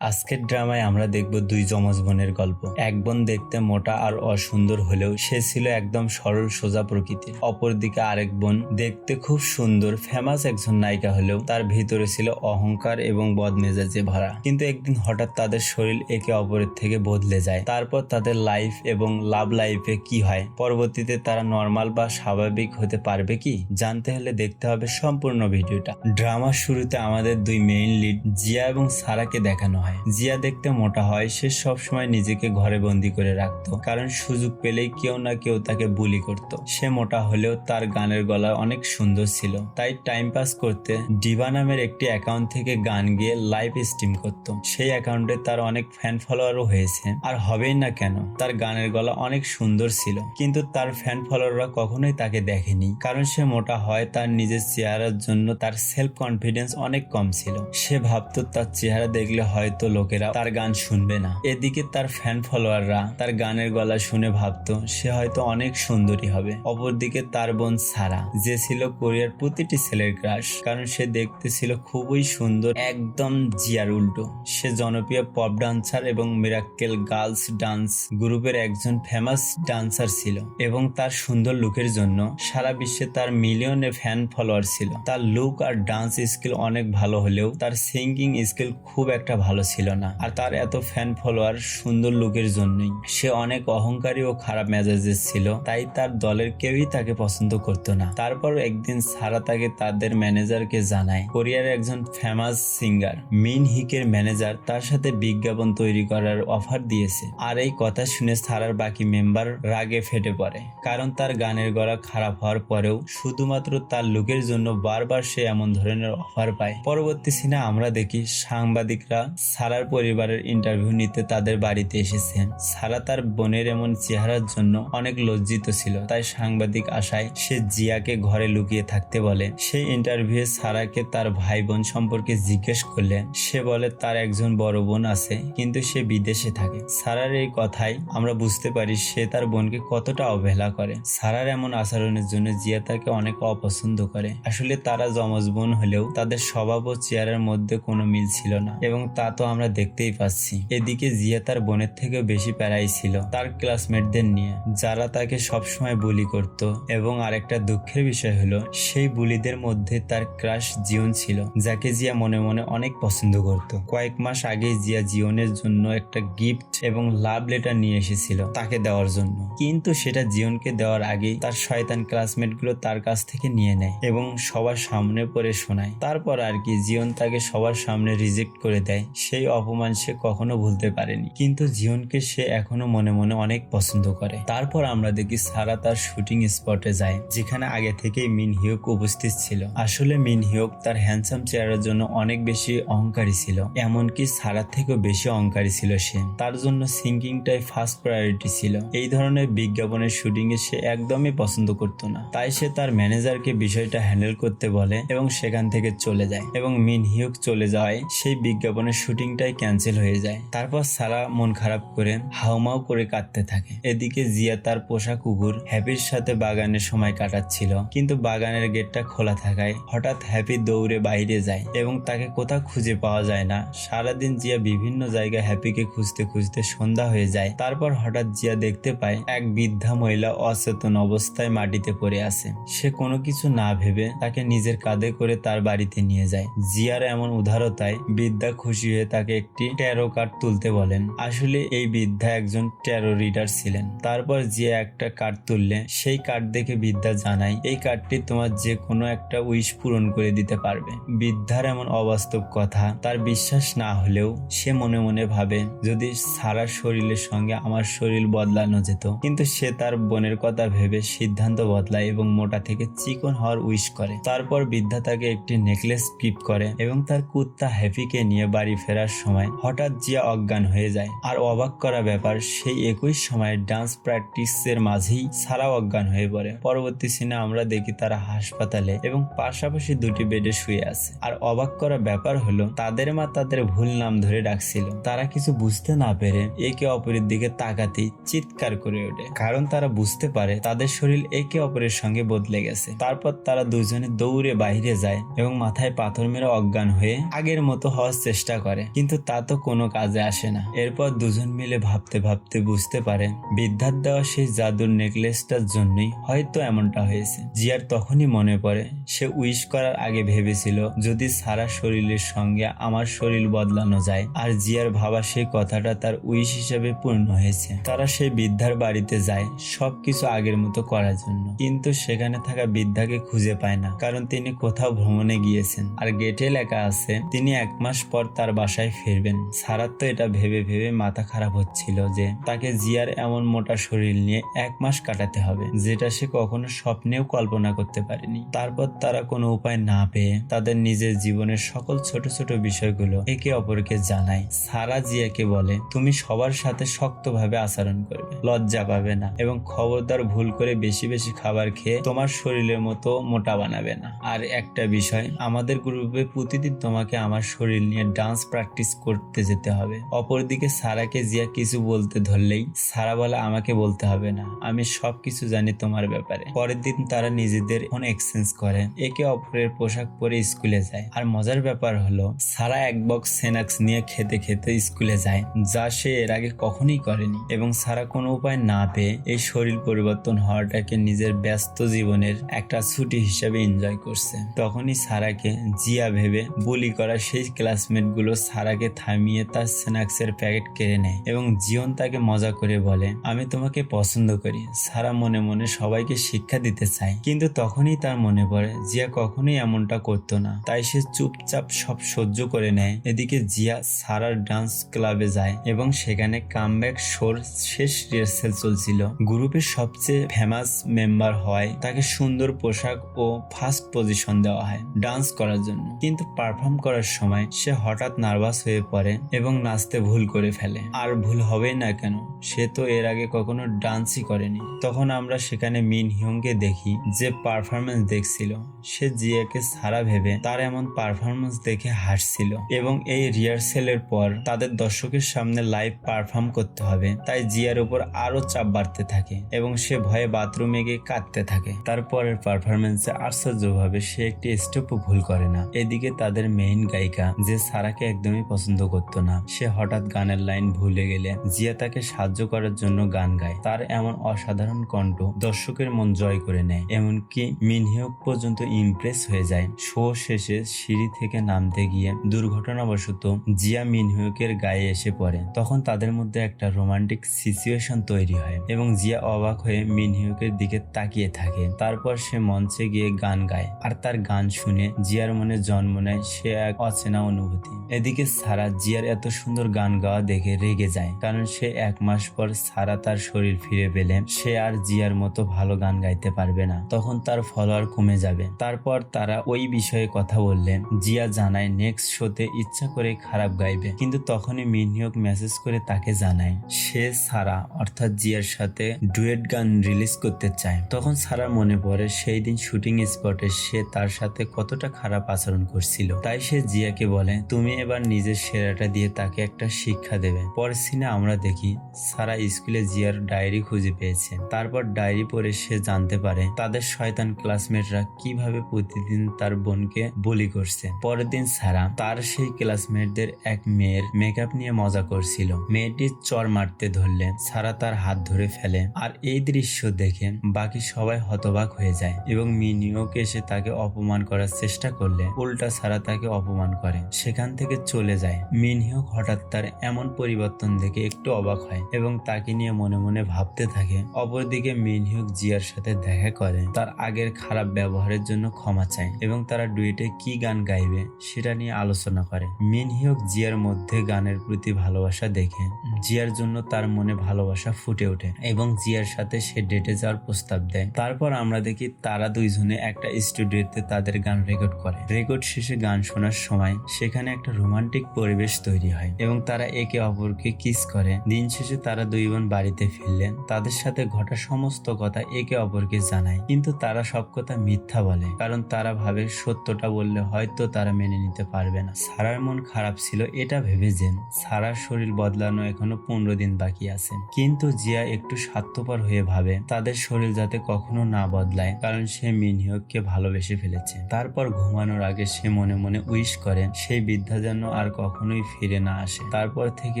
আজকের ড্রামায় আমরা দেখব দুই যমজ বোনের গল্প। এক বোন দেখতে মোটা আর অসুন্দর হলেও সে ছিল একদম সরল, সোজা প্রকৃতির। অপরদিকে আরেক বোন দেখতে খুব সুন্দর ফেমাস একজন নায়িকা হলেও তার ভিতরে ছিল অহংকার এবং বদমেজাজে ভরা। কিন্তু একদিন হঠাৎ তাদের শরীর একে অপরের থেকে বদলে যায়। তারপর তাদের লাইফ এবং লাভ লাইফে কি হয়? পরবর্তীতে তারা নর্মাল বা স্বাভাবিক হতে পারবে কি? জানতে হলে দেখতে হবে সম্পূর্ণ ভিডিওটা। ড্রামার শুরুতে আমাদের দুই মেইন লিড জিয়া এবং সারাকে দেখানো হয়। জিয়া দেখতে মোটা হয়, সে সবসময় নিজেকে ঘরে বন্দি করে রাখতো। কারণ সুযোগ পেলেই কেউ না কেউ তাকে বুলি করত। সে মোটা হলেও তার গানের গলা অনেক সুন্দর ছিল। তাই টাইম পাস করতে ডিভা নামের একটি অ্যাকাউন্ট থেকে গান গিয়ে লাইভ স্ট্রিম করত। সেই অ্যাকাউন্টে তার অনেক ফ্যান ফলোয়ারও হয়েছে। আর হবেই না কেন, তার গানের গলা অনেক সুন্দর ছিল। কিন্তু তার ফ্যান ফলোয়াররা কখনোই তাকে দেখেনি। কারণ সে মোটা হয়, তার নিজের চেহারার জন্য তার সেলফ কনফিডেন্স অনেক কম ছিল। সে ভাবতো তার চেহারা দেখলে হয়তো লোকেরা তার গান শুনবে না। এদিকে তার ফ্যান ফলোয়াররা তার গানের গলা শুনে ভাবতো, সে হয়তো অনেক সুন্দরী হবে। অপরদিকে তার বোন সারা, যে ছিল কোরিয়ার প্রতিটি ছেলের ক্রাশ কারণ সে দেখতে ছিল খুবই সুন্দর, একদম জিয়ার উল্টো। সে জনপ্রিয় পপ ডান্সার এবং মিরাক্কেল গার্লস ডান্স গ্রুপের একজন ফেমাস ডান্সার ছিল এবং তার সুন্দর লুকের জন্য সারা বিশ্বে তার মিলিয়নে ফ্যান ফলোয়ার ছিল। তার লুক আর ডান্স স্কিল অনেক ভালো হলেও তার সিঙ্গিং স্কিল খুব একটা ভালো ছিল না। আর তার এত ফ্যান ফলোয়ার সুন্দর লুকের জন্যই। সে অনেক অহংকারী ও খারাপ মেজাজের ছিল, তাই তার দলের কেউই তাকে পছন্দ করতো না। তারপর একদিন সারা তাকে তাদের ম্যানেজারকে জানায়, কোরিয়ার একজন ফেমাস সিঙ্গার মিন হিকের ম্যানেজার তার সাথে বিজ্ঞাপন তৈরি করার অফার দিয়েছে। আর এই কথা শুনে সারার বাকি মেম্বার রাগে ফেটে পড়ে, কারণ তার গানের গলা খারাপ হওয়ার পরেও শুধুমাত্র তার লুকের জন্য বারবার সে এমন ধরনের অফার পায়। পরবর্তী সিনে আমরা দেখি সাংবাদিকরা সারার পরিবারের ইন্টারভিউ নিতে তাদের বাড়িতে এসেছেন। সারা তার বোনের এমন চেহারার জন্য অনেক লজ্জিত ছিল। তাই সাংবাদিক আশায় সে জিয়াকে ঘরে লুকিয়ে থাকতে বলে। সেই ইন্টারভিউ সারাকে তার ভাই বোন সম্পর্কে জিজ্ঞেস করলেন। সে বলে, তার একজন বড় বোন আছে, কিন্তু সে বিদেশে থাকে। সারার এই কথাই আমরা বুঝতে পারি সে তার বোনকে কতটা অবহেলা করে। সারার এমন আচরণের জন্য জিয়া তাকে অনেক অপছন্দ করে। আসলে তারা যমজ বোন হলেও তাদের স্বভাব ও চেয়ারের মধ্যে কোনো মিল ছিল না এবং তা তো আমরা দেখতেই পাচ্ছি। এদিকে জিয়া তার বোনের থেকেও বেশি প্যারাই ছিল, তার ক্লাসমেটদের নিয়ে, যারা তাকে সবসময় বুলি করত। এবং আরেকটা দুঃখের বিষয় হলো, সেই বুলিদের মধ্যে তার ক্রাশ জিওন ছিল, যাকে জিয়া মনে মনে অনেক পছন্দ করত। কয়েক মাস আগে জিয়া জিওনের জন্য একটা গিফট এবং লাভ লেটার নিয়ে এসেছিল তাকে দেওয়ার জন্য। কিন্তু সেটা জিওনকে দেওয়ার আগেই তার শয়তান ক্লাসমেটগুলো তার কাছ থেকে নিয়ে নেয় এবং সবার সামনে পড়ে শোনায়। তারপর আর কি জিওন তাকে সবার সামনে রিজেক্ট করে দেয়। সেই অপমান সে কখনো ভুলতে পারেনি। কিন্তু জিওনকে সে এখনও মনে মনে অনেক পছন্দ করে। তারপর আমরা দেখি সারা তার শুটিং স্পটে যায়, যেখানে আগে থেকেই মিন হিওক উপস্থিত ছিল। আসলে মিন হিওক তার হ্যান্ডসাম চেহারার জন্য অনেক বেশি অহংকারী ছিল, এমনকি সারার থেকেও বেশি অহংকারী ছিল সে। তার জন্য সিঙ্কিংটাই ফার্স্ট প্রায়োরিটি ছিল। এই ধরনের বিজ্ঞাপনের শুটিং এ সে একদমই পছন্দ করতো না। তাই সে তার ম্যানেজারকে বিষয়টা হ্যান্ডেল করতে বলে এবং সেখান থেকে চলে যায়। এবং মিন হিউক চলে যাওয়ায় সেই বিজ্ঞাপনের শুটিংটাই ক্যান্সেল হয়ে যায়। তারপর সারা মন খারাপ করে হাউমাউ করে কাঁদতে থাকে। এদিকে জিয়া তার পোষা কুকুর হ্যাপির সাথে বাগানে সময় কাটাচ্ছিল। কিন্তু বাগানের গেটটা খোলা থাকায় হঠাৎ হ্যাপি দৌড়ে বাইরে যায় এবং তাকে কোথাও খুঁজে পাওয়া যায় না। সারাদিন জিয়া বিভিন্ন জায়গায় হ্যাপিকে খুঁজতে খুঁজতে সন্ধ্যা হয়ে যায়। তারপর হঠাৎ জিয়া দেখতে পায় এক বৃদ্ধা মহিলা অচেতন অবস্থায় মাটিতে পড়ে আছে। সে কোনো কিছু না ভেবে তাকে নিজের কাঁধে করে তার বাড়িতে নিয়ে যায়। জিয়ার এমন উদারতায় বৃদ্ধা খুশি হয়ে তাকে একটি ট্যারো কার্ড তুলতে বলেন। আসলে এই বৃদ্ধা একজন ট্যারো রিডার ছিলেন। তারপর জিয়া একটা কার্ড তুললে, সেই কার্ড দেখে বৃদ্ধা জানায়, এই কার্ডটি তোমার যে কোনো একটা উইশ পূরণ করে দিতে পারবে। বৃদ্ধার এমন অবাস্তব কথা, তার বিশ্বাস না হলেও সে মনে মনে ভাবে, যদি সারা শরীরের সঙ্গে আমার শরীর বদলানো যেত। কিন্তু সে তার বোনের কথা ভেবে সিদ্ধান্ত বদলায় এবং মোটা থেকে চিকন হওয়ার উইশ করে। তারপর বৃদ্ধা তাকে একটি নেকলেস গিফট করে এবং তার কুত্তা হ্যাপিকে নিয়ে বাড়ি ফেরার সময় হঠাৎ জিয়া অজ্ঞান হয়ে যায়। আর অবাক করা ব্যাপার, সেই একই সময় ডান্স প্র্যাকটিসের মাঝেই সারা অজ্ঞান হয়ে পড়ে। পরবর্তী সিনে আমরা দেখি তারা হাসপাতালে এবং পাশাপাশি দুটি বেডে শুয়ে আছে। আর অবাক করা ব্যাপার হলো, তাদের মা তাদের ভুল নাম ধরে ডাকছিল। তারা কিছু বুঝতে না পেরে একে অপরের দিকে তাকাতেই চিৎকার করে ওঠে। কারণ তারা বুঝতে পারে, তাদের শরীর একে অপরের সঙ্গে বদলে গেছে। তারপর তারা দুজনে দৌড়ে বাইরে যায় এবং মাথায় পাথর মেরে অজ্ঞান হয়ে আগের মতো হওয়ার চেষ্টা করে। কিন্তু তা তো কোনো কাজে আসে না। এরপর দুজন মিলে ভাবতে ভাবতে বুঝতে পারে, বিদ্যার দেওয়া সেই জাদুর নেকলেসটার জন্যই হয়তো এমনটা হয়েছে। জিয়ার তখনই মনে পড়ে, সে উইশ করার আগে ভেবেছিল, যদি সারা শরীরের সঙ্গে আমার শরীর বদলানো যায়, আর জিয়ার ভাবা সেই কথাটা তার উইশ হিসেবে পূর্ণ হয়েছে। তারা সেই বৃদ্ধার বাড়িতে যায়, সবকিছু আগের মতো করার জন্য। কিন্তু সেখানে থাকা বৃদ্ধাকে খুঁজে পায় না, কারণ তিনি কোথাও ভ্রমণে গিয়েছেন। আর গেটে লেখা আছে, তিনি এক মাস পর তার বাসায় ফিরবেন। সারার তো এটা ভেবে ভেবে মাথা খারাপ হচ্ছিল যে তাকে জিয়ার এমন মোটা শরীর নিয়ে এক মাস কাটাতে হবে, যেটা সে কখনো স্বপ্নেও কল্পনা করতে পারেনি। তারপর তারা কোনো উপায় না পেয়ে তাদের নিজের জীবনের সকল ছোট ছোট বিষয়গুলো একে অপরকে জানায়। সারা জিয়াকে বলে, তুমি সবার সাথে শক্তভাবে আচরণ করবে, লজ্জা পাবে না এবং খবরদার ভুল করে বেশি বেশি খাবার খেয়ে তোমার শরীরের মতো মোটা বানাবে না। আর একটা বিষয়, আমাদের গ্রুপে প্রতিদিন তোমাকে আমার শরীর নিয়ে ডান্স প্র্যাকটিস করতে যেতে হবে। অপরদিকে সারাকে জিয়া কিছু বলতে ধরলেই সারা বলে আমাকে বলতে হবে না। আমি সব কিছু জানি তোমার ব্যাপারে। পরের দিন তারা নিজেদের ফোন এক্সচেঞ্জ করে। একে অপরের পোশাক পরে স্কুলে যায়। আর মজার ব্যাপার হলো, সারা এক বক্স সেনাক্স নিয়ে খেতে খেতে স্কুলে যায়। যা সে এর আগে কখনোই করেনি। এবং সারা কোনো উপায় না পেয়ে এই শরীর পরিবর্তন হওয়াটাকে নিজের ব্যস্ত জীবনের একটা ছুটি হিসেবে এনজয় করছে। তখনই সারাকে জিয়া ভেবে বলি করা সেই ক্লাসমেটগুলো সারাকে থামিয়ে তার স্ন্যাক্সের প্যাকেট কেড়ে নেয় এবং জিয়ন তাকে মজা করে বলে, আমি তোমাকে পছন্দ করি। সারা মনে মনে সবাইকে শিক্ষা দিতে চায় কিন্তু তখনই তার মনে পড়ে, জিয়া কখনোই এমনটা করতো না। তাই সে চুপচাপ সব সহ্য করে নেয়। এদিকে জিয়া সারার ডান্স ক্লাবে যায় এবং সেখানে কামব্যাক শোর শেষ রিহার্সেল চলছিল। গ্রুপের সবচেয়ে ফেমাস মেম্বার হয় তাকে সুন্দর পোশাক ও ফার্স্ট পজিশন দেওয়া হয় ডান্স করার জন্য। কিন্তু পারফর্ম করার সময় সে হঠাৎ নার্ভাস হয়ে পড়ে এবং নাচতে ভুল করে ফেলে। আর ভুল হবেই না কেন? সে তো এর আগে কখনো ডান্সই করেনি। তখন আমরা সেখানে মিন হিয়ংকে দেখি, যে পারফরমেন্স দেখছিল। সে জিয়াকে সারা ভেবে তার এমন পারফরমেন্স দেখে হাসছিল এবং এই রিহার্সেলের পর তাদের দর্শকের সামনে লাইভ পারফর্ম করতে হবে। তাই জিয়ার উপর আরও চাপ বাড়তে থাকে এবং সে ভয়ে বাথরুমে গিয়ে কাঁদতে থাকে। তারপরের পারফরমেন্সে আশ্চর্যভাবে সে একটি স্টেপও ভুল করে না। এদিকে তাদের মেইন গায়িকা, যে সারাকে একদমই পছন্দ করত না। সে হঠাৎ গানের লাইন ভুলে গেলে জিয়া তাকে সাহায্য করার জন্য গান গায়। তার এমন অসাধারণ কণ্ঠ দর্শকের মন জয় করে নেয়। এমনকি মিনহিওক পর্যন্ত ইমপ্রেস হয়ে যায়। শো শেষে সিঁড়ি থেকে নামতে গিয়ে দুর্ঘটনাবশত জিয়া মিনহিউকের গায়ে এসে পড়ে। তখন তাদের মধ্যে একটা রোমান্টিক সিচুয়েশন তৈরি হয় এবং জিয়া অবাক হয়ে মিনহিউকের দিকে তাকিয়ে থাকে। তারপর সে মঞ্চে গিয়ে গান গায়। আর তার গান শুনে জিয়ার মনে জন্ম নেয় সে এক অচেনা অনুভূতি। এদিকে সারা জিয়ার এত সুন্দর গান গাওয়া দেখে রেগে যায়। কারণ সে এক মাস পর সারা তার শরীর ফিরে পেলে, সে আর জিয়ার মতো ভালো গান গাইতে পারবে না। তখন তার ফলোয়ার কমে যাবে। তারপর তারা ওই বিষয়ে কথা বললেন, জিয়া জানায় নেক্সট শোতে ইচ্ছা করে খারাপ গাইবে। কিন্তু তখনই মিনহিয়ক মেসেজ করে তাকে জানায়, সে সারা, অর্থাৎ জিয়ার সাথে ডুয়েট গান রিলিজ করতে চায়। তখন সারার মনে পড়ে, সেই দিন শুটিং স্পটে সে তার সাথে কতটা খারাপ আচরণ করছিল। তাই সে জিয়াকে বলে, তুমি এবার নিজের সেরাটা দিয়ে তাকে একটা শিক্ষা দেবে। পরের সিনে আমরা দেখি সারা স্কুলে জিয়ার ডায়েরি খুঁজে পেয়েছে। তারপর ডায়েরি পড়ে সে জানতে পারে তাদের শয়তান ক্লাসমেটরা কীভাবে প্রতিদিন তার বোনকে বলি করছে। পরের দিন সারা তার সেই ক্লাসমেটদের এক মেয়ের মেকআপ নিয়ে মজা করছিল। মেয়েটি চর মারতে ধরলে সারা তার হাত ধরে ফেলে। আর এই দৃশ্য দেখে বাকি সবাই হতবাক হয়ে যায় এবং মিনিওকে এসে তাকে অপমান করার চেষ্টা করলে উল্টা সারা তাকে অপমান করে। সেখান থেকে চলে যায়। মিনহিওক হঠাৎ তার এমন পরিবর্তন দেখে একটু অবাক হয় এবং তাকে নিয়ে মনে মনে ভাবতে থাকে। অপরদিকে মিনহিওক জিয়ার সাথে দেখা করে, তার আগের খারাপ ব্যবহারের জন্য ক্ষমা চায় এবং তারা ডুয়েটে কি গান গাইবে সেটা নিয়ে আলোচনা করে। মিনহিওক জিয়ার মধ্যে গানের প্রতি ভালোবাসা দেখে, জিয়ার জন্য তার মনে ভালোবাসা ফুটে ওঠে এবং জিয়ার সাথে সে ডেটে যাওয়ার প্রস্তাব দেয়। তারপর আমরা দেখি তারা দুইজনে একটা স্টুডিওতে তাদের গান রেকর্ড করে। রেকর্ড শেষে গান শোনার সময় সেখানে একটা রোমান্টিক পরিবেশ তৈরি হয় এবং তারা একে অপরকে কিস করে। দিন শেষে তারা দুই বোন বাড়িতে ফিরলেন। তাদের সাথে ঘটা সমস্ত কথা একে অপরকে জানায়। কিন্তু তারা সব কথা মিথ্যা বলে, কারণ তারা ভাবে সত্যটা বললে হয়তো তারা মেনে নিতে পারবে না। সারার মন খারাপ ছিল, এটা ভেবে যেন সারার শরীর বদলানো এখনও পনেরো দিন বাকি আছে। কিন্তু জিয়া একটু স্বার্থপর হয়ে ভাবে, তাদের শরীর যাতে কখনো না বদলায়, কারণ সে মিনহিয়ককে ভালোবেসে ফেলেছে। তারপর ঘুমানোর আগে সে মনে মনে উইশ করে, সেই বিদ্যা যেন আর কখনোই ফিরে না আসে। তারপর থেকে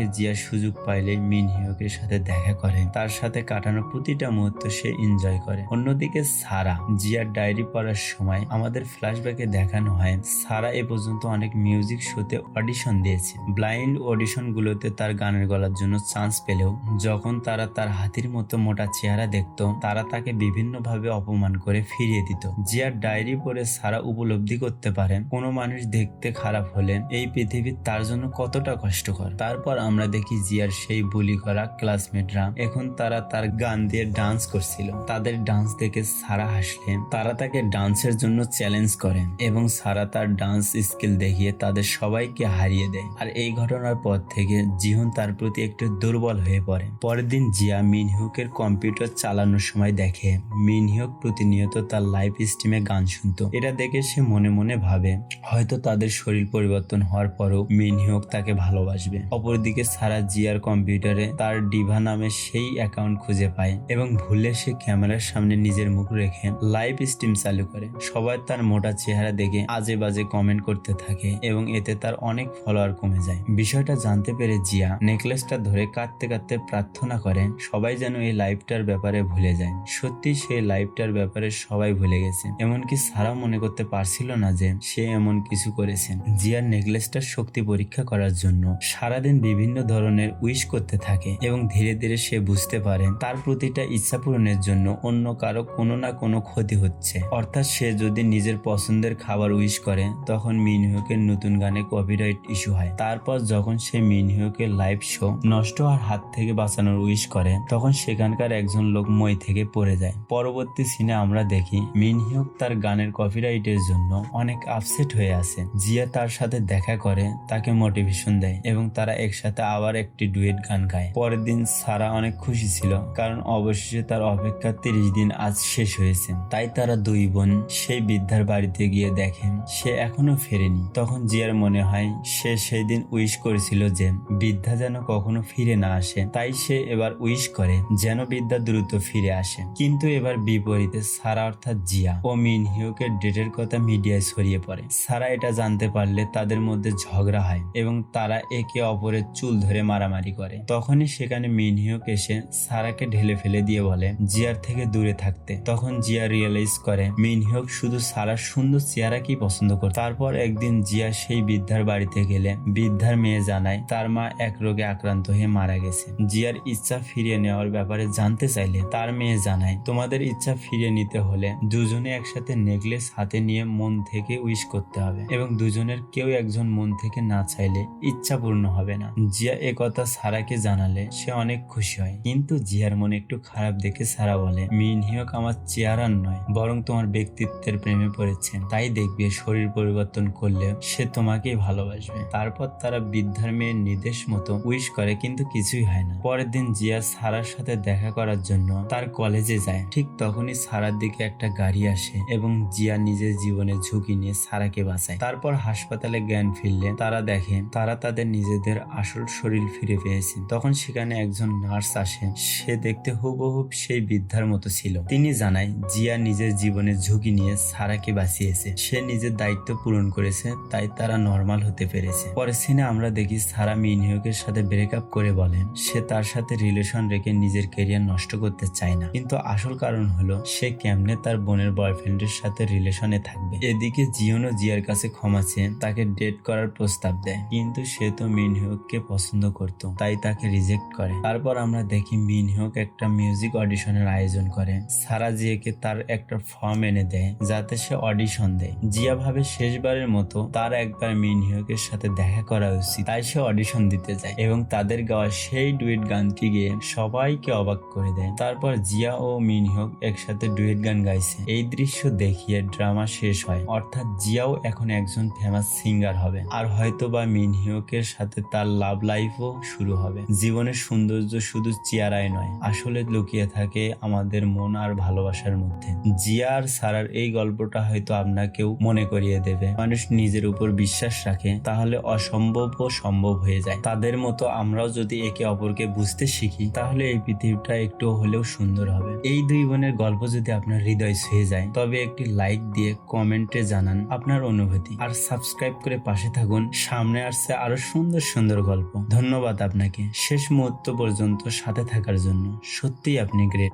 জিয়া সুযোগ পাইলে মিনহিয়কের সাথে দেখা করে। তার সাথে কাটানো প্রতিটা মুহূর্ত সে এনজয় করে। অন্যদিকে সারা, জিয়ার ডায়েরি পড়ার সময় আমাদের ফ্ল্যাশব্যাকে দেখানো হয়, সারা এ পর্যন্ত অনেক মিউজিক শোতে অডিশন দিয়েছে। ব্লাইন্ড অডিশন গুলোতে তার গানের গলার জন্য চান্স পেলেও, যখন তারা তার হাতির মতো মোটা চেহারা দেখত, তারা তাকে বিভিন্নভাবে অপমান করে ফিরিয়ে দিত। জিয়ার ডায়েরি পড়ে সারা উপলব্ধি করতে পারেন, কোনো মানুষ দেখতে খারাপ হলে এই পৃথিবী তার জন্য কতটা কষ্টকর। তারপর আমরা দেখি জিয়ার সেই বুলি করা ক্লাসমেটরা এখন তারা তার গান দিয়ে ডান্স করছিল। তাদের ডান্স দেখে সারা হাসলেন। তারা তাকে ডান্সের জন্য চ্যালেঞ্জ করেন এবং সারা তার ডান্স স্কিল দেখিয়ে তাদের সবাইকে হারিয়ে দেয়। আর এই ঘটনার পর থেকে জিহন তার প্রতি একটু দুর্বল হয়ে পড়ে। পরের দিন জিয়া মিনহিউকের কম্পিউটার চালানোর সময় দেখে। মিনহিউক প্রতিনিয়ত তার লাইভ স্ট্রিমে গান শুনতো। এটা দেখে সে মনে মনে ভাবে, হয়তো তাদের শরীর পরিবর্তন হওয়ার পরও মিনহিউক তাকে ভালোবাসবে। অপরদিকে সারা জিয়ার কম্পিউটারে তার ডিভা নামে সেই অ্যাকাউন্ট খুঁজে পায় এবং ভুলে সে ক্যামেরার সামনে নিজের মুখ রেখে লাইভ স্ট্রিম চালু করে। সবাই তার মোটা চেহারা দেখে আজে বাজে কমেন্ট করতে থাকে এবং এতে তার অনেক ফলোয়ার কমে যায়। বিষয়টা জানতে পেরে জিয়া নেকলেসটা ধরে কাঁদতে কাঁদতে প্রার্থনা করে, সবাই যেন এই লাইভটার ব্যাপারে ভুলে যায়। সত্যি সেই লাইভটার ব্যাপারে সবাই ভুলে গেছে। এমনকি সারা মনে করতে পারছিল না যে সে এমন কিছু করেছে। জিয়ার নেকলেসটার শক্তি পরীক্ষা করার জন্য সারাদিন বিভিন্ন ধরনের উইশ করতে থাকে এবং ধীরে ধীরে সে বুঝতে পারে তার প্রতিটা ইচ্ছা পূরণের জন্য অন্য কারও কোনো না কোনো ক্ষতি হচ্ছে। অর্থাৎ সে যদি নিজের পছন্দের খাবার উইশ করে, তখন মিনহিউকের নতুন গানে কপিরাইট ইস্যু হয়। তারপর যখন সে মিনহিউকের লাইভ শো নষ্ট হওয়ার হাত থেকে বাঁচানোর উইশ করে, তখন সেখানকার একজন লোক মই থেকে পড়ে যায়। পরবর্তী সিনে আমরা দেখি মিনহিউক তার গানের কপিরাইটের জন্য অনেক আপসেট হয়ে আছে জিয়া তার সাথে দেখা করে তাকে মোটিভেশন দেয় এবং তারা একসাথে আবার একটি ডুয়েট গান গায়। পরের দিন সারা অনেক খুশি ছিল, কারণ অবশেষে তার অপেক্ষা তিরিশ দিন আজ শেষ হয়েছে। তাই তারা দুই বোন সেই বৃদ্ধার বাড়িতে গিয়ে দেখেন, সে এখনও ফেরেনি। তখন জিয়ার মনে হয়, সে সেই দিন উইশ করেছিল যে বৃদ্ধা যেন কখনো ফিরে না আসে। তাই সে এবার উইশ করে যেন বৃদ্ধা দ্রুত ফিরে আসে। কিন্তু এবার বিপরীতে সারা অর্থাৎ জিয়া ও মিনহিউকের ডেটের কথা মিডিয়ায় ছড়িয়ে পড়ে। সারা এটা জানতে পারলে তাদের মধ্যে ঝগড়া হয় এবং তারা একে অপরের চুল ধরে মারামারি করে। তখনই সেখানে মিনহিউক এসে সারাকে ঢেলে ফেলে দিয়ে বলে, জিয়ার থেকে দূরে থাকতে। তখন জিয়া রিয়েলাইজ করে মিনহিউক শুধু সারার সুন্দর চেহারাকেই পছন্দ করে তারপর একদিন জিয়া সেই বৃদ্ধার বাড়িতে গেলে, বৃদ্ধার মেয়ে জানায়, তার মা এক রোগে আক্রান্ত হয়ে মারা গেছে। জিয়ার ইচ্ছা ফিরিয়ে নেওয়ার ব্যাপারে জানতে চাইলে তার মেয়ে জানায়, তোমাদের ইচ্ছা ফিরিয়ে নিতে হলে দুজনে একসাথে নেকলেস হাতে নিয়ে মন থেকে উইশ করতে হবে এবং দুজনের কেউ একজন মন থেকে না চাইলে ইচ্ছা পূর্ণ হবে না। জিয়া এ কথা সারাকে জানালে সে অনেক খুশি হয়। কিন্তু জিয়ার মনে একটু খারাপ দেখে সারা বলে মিনহিয়ক আমার চেহারার নয়, বরং তোমার ব্যক্তিত্বের প্রেমে পড়েছে তাই দেখবে শরীর পরিবর্তন করলে সে তোমাকেই ভালোবাসবে। তারপর তারা বৃদ্ধার মেয়ের নির্দেশ মতো উইশ করে, কিন্তু কিছুই হয় না। পরের দিন জিয়া সারার সাথে দেখা করার জন্য তার কলেজে যায়। ঠিক তখনই সারার দিকে একটা গাড়ি আসে এবং জিয়া নিজের জীবনে ঝুঁকি নিয়ে সারাকে বাঁচায়। তারপর হাসপাতালে জ্ঞান ফিরলে তারা দেখেন, তারা তাদের নিজেদের আসল শরীর ফিরে পেয়েছে। তখন সেখানে একজন নার্স আসে, সে দেখতে হুবহুব সেই বৃদ্ধার মতো ছিল। তিনি জানায়, জিয়া নিজের জীবনের ঝুঁকি নিয়ে সারাকে বাঁচিয়েছে। সে নিজের দায়িত্ব পূরণ করেছে, তাই তারা নর্মাল হতে পেরেছে। পরে সিনে আমরা দেখি সারা মিনহিয়কের সাথে ব্রেকআপ করে বলেন, সে তার সাথে রিলেশন রেখে নিজের কেরিয়ার নষ্ট করতে চায় না। কিন্তু আসল কারণ হলো, সে কেমনে তার বোনের বয়ফ্রেন্ডের সাথে রিলেশনে থাকবে। এদিকে জিওনও জিয়ার কাছে ক্ষমা চেয়ে তাকে ডেট করার প্রস্তাব দেয়। কিন্তু সে তো মিনহিয়ককে পছন্দ করত, তাই তাকে রিজেক্ট করে। তারপর আমরা দেখি মিনহিয়ক একটা মিউজিক অডিশনের আয়োজন করে। সারা জিয়াকে তার একটা ফর্ম এনে দেয়, যাতে সে অডিশন দেয়। জিয়া ভাবে শেষবারের মতো তার একবার মিনহিয়কের সাথে দেখা করা উচিত। তাই সে অডিশন দিতে যায় এবং তাদের গাওয়া সেই ডুয়েট গানটি গিয়ে সবাইকে অবাক করে দেয়। তারপর জিয়া ও মিনহিয়ক একসাথে ডুয়েট গান গাইছে। এই দৃশ্য দেখিয়ে ড্রামা শেষ হয়। অর্থাৎ জিয়াও এখন একজন ফেমাস সিঙ্গার হবে। আর হয়তো বা মিনহিওকের সাথে তার লাভ লাইফও শুরু হবে। জীবনের সৌন্দর্য শুধু চেয়ারায় নয়, আসলে লুকিয়ে থাকে আমাদের মন আর ভালোবাসার মধ্যে। জিয়া আর সারার এই গল্পটা হয়তো আপনাকেও মনে করিয়ে দেবে। মানুষ নিজের উপর বিশ্বাস রাখে, তাহলে অসম্ভব ও সম্ভব হয়ে যায়। তাদের মতো আমরাও যদি একে অপরকে বুঝতে শিখি, তাহলে এই পৃথিবীটা একটু হলেও সুন্দর হবে। এই দুই বোনের গল্প যদি আপনার হৃদয় ছুঁয়ে যায়, তবে একটি লাইক দিয়ে কমেন্টে জানান আপনার অনুভূতি। আর সাবস্ক্রাইব করে পাশে থাকুন। সামনে আসছে আরও সুন্দর সুন্দর গল্প। ধন্যবাদ আপনাকে। শেষ মুহূর্ত পর্যন্ত সাথে থাকার জন্য। সত্যিই আপনি গ্রেট